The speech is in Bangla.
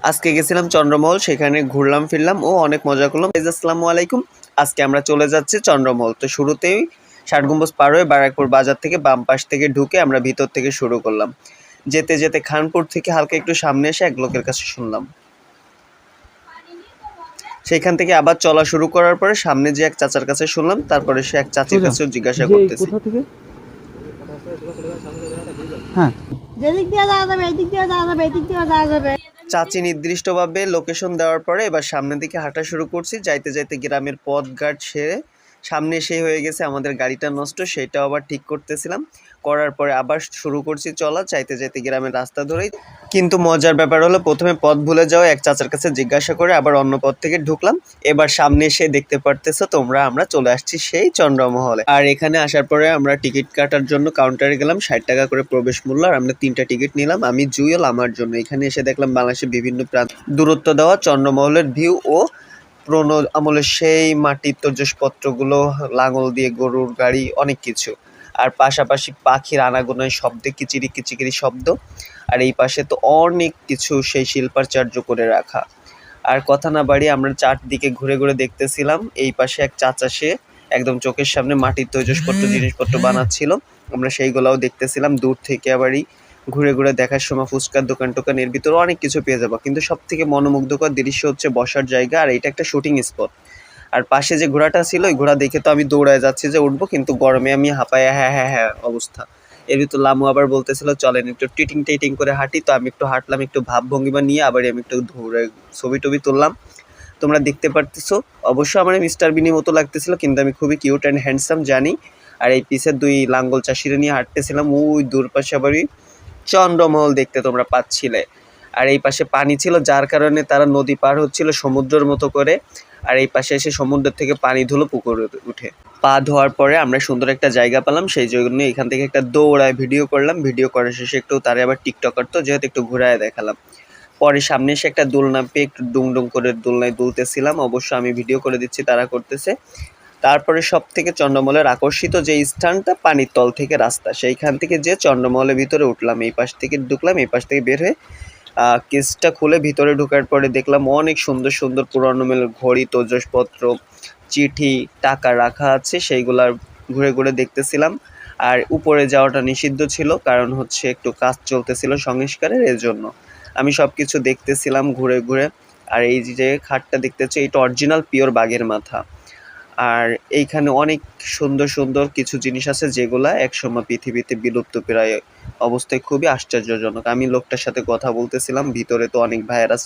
আজকে গেছিলাম চন্দ্রমহল সেখানে ঘুরলাম ফিরলাম ও অনেক মজা করলাম। আসসালামু আলাইকুম। আজকে আমরা চলে যাচ্ছি চন্দ্রমহল। তো শুরুতেই ষাট গম্বুজ পার হয়ে বারাকপুর বাজার থেকে বাম পাশ থেকে ঢুকে আমরা ভিতর থেকে শুরু করলাম। যেতে যেতে খানপুর থেকে হালকা একটু সামনে এসে এক লোকের কাছে শুনলাম। সেখান থেকে আবার চলা শুরু করার পরে সামনে যে এক চাচার কাছে শুনলাম তারপরে সে এক চাচির। কাছেও জিজ্ঞাসা করতেছি। হ্যাঁ। যেদিক দিয়ে চাচি নির্দিষ্টভাবে লোকেশন দেওয়ার পরে এবার সামনের দিকে হাঁটা শুরু করছি। যাইতে যাইতে গ্রামের পথ ঘাট সেরে সামনে সেই হয়ে গেছে আমাদের গাড়িটা নষ্ট, সেটাও আবার ঠিক করতেছিলাম। করার পরে আবার শুরু করছি চলা, চাইতে চাইতে গ্রামের রাস্তা ধরেই। কিন্তু মজার ব্যাপার হলো, প্রথমে পথ ভুলে যাওয়া এক চাচার কাছে জিজ্ঞাসা করে আবার অন্য পথ থেকে ঢুকলাম। এবার সামনে এসে দেখতে পারতেছো, তোমরা, আমরা চলে আসছি সেই চন্দ্রমহলে। আর এখানে আসার পরে আমরা টিকিট কাটার জন্য কাউন্টারে গেলাম, ষাট টাকা করে প্রবেশ মূল্য, আর আমরা তিনটা টিকিট নিলাম। আমি জুয়েল আমার জন্য। এখানে এসে দেখলাম বাংলাদেশের বিভিন্ন প্রান্ত। দূরত্ব দেওয়া, চন্দ্রমহলের ভিউ ও পুরোনো আমলের সেই মাটির তর্জসপত্রগুলো লাঙল দিয়ে গরুর গাড়ি, অনেক কিছু। আর পাশাপাশি পাখির আনাগোনায় শব্দে কিচিরি কিচিকিরি শব্দ। আর এই পাশে তো অনেক কিছু সেই শিল্পাচার্য করে রাখা। আর কথা না বাড়ি আমরা চারদিকে ঘুরে ঘুরে দেখতেছিলাম, এই পাশে এক চাচা সে একদম চোখের সামনে মাটির তৈজসপত্র, জিনিসপত্র বানাচ্ছিল। আমরা সেইগুলাও দেখতেছিলাম, দূর থেকে আবারই ঘুরে ঘুরে দেখার সময় ফুচকার দোকান টোকান এর ভিতরে অনেক কিছু পেয়ে যাব। কিন্তু সব থেকে মনোমুগ্ধকর দৃশ্য হচ্ছে বসার জায়গা আর এটা একটা শুটিং স্পট আর পাশে যে ঘোড়াটা ছিল, ওই ঘোড়া দেখে তো আমি দৌড়ায় যাচ্ছি যে উঠবো, কিন্তু গরমে আমি হাঁপায় হ্যাঁ হ্যাঁ হ্যাঁ অবস্থা। এর ভিতর লামু আবার বলতেছিল, চলেন একটু টিটিং টিটিং করে হাঁটি। তো আমি একটু হাঁটলাম, একটু ভাব ভঙ্গিমা নিয়ে আবার আমি একটু ধরে ছবি টবি তুললাম। তোমরা দেখতে পারতেছো, অবশ্য আমার মিস্টার বিনি মতো লাগতেছিল, কিন্তু আমি খুবই কিউট অ্যান্ড হ্যান্ডসাম জানি। আর এই পিসের দুই লাঙ্গল চাষিরা নিয়ে হাঁটতেছিলাম, ওই দূর পাশে আবারই চন্দ্রমহল দেখতে তোমরা পাচ্ছিলে। আর এই পাশে পানি ছিল, যার কারণে তারা নদী পার হচ্ছিল সমুদ্রের মতো করে। আর এই পাশে এসে সমুদ্র থেকে পানি ধুলো পুকুরে উঠে পা ধোয়ার পরে আমরা সুন্দর একটা জায়গা পেলাম, সেই জন্য এখান থেকে একটা দৌড়ায় ভিডিও করলাম। ভিডিও করার শেষে একটু তারে আবার টিকটক করতো, যেহেতু একটু ঘুরায় দেখালাম। পরে সামনে এসে একটা দোলনা পেয়ে একটু ডুং ডুং করে দোলনায় দুলতেছিলাম। অবশ্য আমি ভিডিও করে দিচ্ছি, তারা করতেছে। তারপরে সব থেকে চন্দ্রমহলের আকর্ষিত যে স্থানটা পানির তল থেকে রাস্তা, সেইখান থেকে যে চন্দ্রমহলের ভিতরে উঠলাম, এই পাশ থেকে ঢুকলাম, এই পাশ থেকে বের হয়ে কেসটা খুলে ভিতরে ঢোকার পরে দেখলাম অনেক সুন্দর সুন্দর পুরানো মেলের ঘড়ি তৈজসপত্র চিঠি, টাকা রাখা আছে সেইগুলার ঘুরে ঘুরে দেখতেছিলাম। আর উপরে যাওয়াটা নিষিদ্ধ ছিল, কারণ হচ্ছে একটু কাজ চলতেছিল সংস্কারের এর জন্য আমি সব কিছু দেখতেছিলাম ঘুরে ঘুরে, আর এই যে খাটটা দেখতেছি এটা অরিজিনাল পিওর বাঘের মাথা। আর এইখানে অনেক সুন্দর সুন্দর কিছু জিনিস আছে যেগুলা একসময় পৃথিবীতে বিলুপ্ত প্রায় অবস্থায় খুবই আশ্চর্যজনক। আমি লোকটার সাথে কথা বলতেছিলাম, ভিতরে তো অনেক ভাইরাস